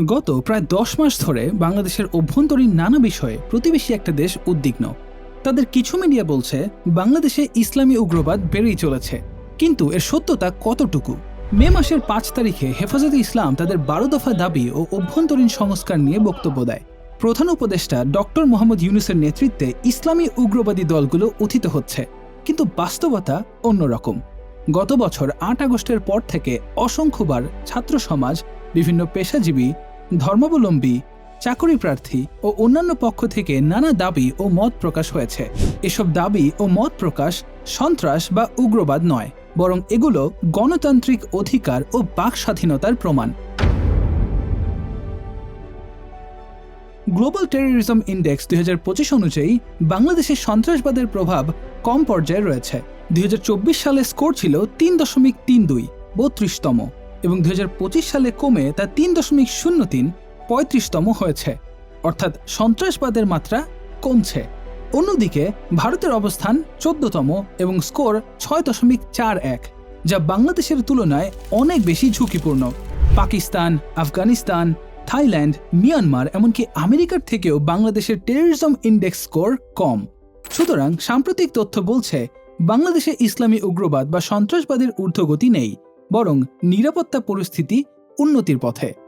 গত প্রায় দশ মাস ধরে বাংলাদেশের অভ্যন্তরীণ নানা বিষয়ে প্রতিবেশী একটা দেশ উদ্বিগ্ন। তাদের কিছু মিডিয়া বলছে, বাংলাদেশে ইসলামী উগ্রবাদ বেড়েই চলেছে। কিন্তু এর সত্যতা কতটুকু? মে মাসের পাঁচ তারিখে হেফাজতে ইসলাম তাদের বারো দফা দাবি ও অভ্যন্তরীণ সংস্কার নিয়ে বক্তব্য দেয়। প্রধান উপদেষ্টা ডক্টর মোহাম্মদ ইউনুসের নেতৃত্বে ইসলামী উগ্রবাদী দলগুলো উথিত হচ্ছে, কিন্তু বাস্তবতা অন্যরকম। গত বছর আট আগস্টের পর থেকে অসংখ্যবার ছাত্র সমাজ বিভিন্ন পেশাজীবী, ধর্মাবলম্বী, চাকরি প্রার্থী ও অন্যান্য পক্ষ থেকে নানা দাবি ও মত প্রকাশ হয়েছে। এসব দাবি ও মত প্রকাশ সন্ত্রাস বা উগ্রবাদ নয়, বরং এগুলো গণতান্ত্রিক অধিকার ও বাক স্বাধীনতার প্রমাণ। গ্লোবাল টেরোরিজম ইন্ডেক্স দুই হাজার পঁচিশ অনুযায়ী বাংলাদেশে সন্ত্রাসবাদের প্রভাব কম পর্যায়ে রয়েছে। দুই হাজার চব্বিশ সালে স্কোর ছিল তিন দশমিক তিন দুই, বত্রিশতম। এবং দু হাজার পঁচিশ সালে কমে তা তিন দশমিক শূন্য তিন পঁয়ত্রিশতম হয়েছে। অর্থাৎ সন্ত্রাসবাদের মাত্রা কমছে। অন্যদিকে ভারতের অবস্থান চোদ্দতম এবং স্কোর ছয় দশমিক চার এক, যা বাংলাদেশের তুলনায় অনেক বেশি ঝুঁকিপূর্ণ। পাকিস্তান, আফগানিস্তান, থাইল্যান্ড, মিয়ানমার এমনকি আমেরিকার থেকেও বাংলাদেশের টেররিজম ইন্ডেক্স স্কোর কম। সুতরাং সাম্প্রতিক তথ্য বলছে, বাংলাদেশে ইসলামী উগ্রবাদ বা সন্ত্রাসবাদের ঊর্ধ্বগতি নেই। বরং নিরাপত্তা পরিস্থিতি উন্নতির পথে।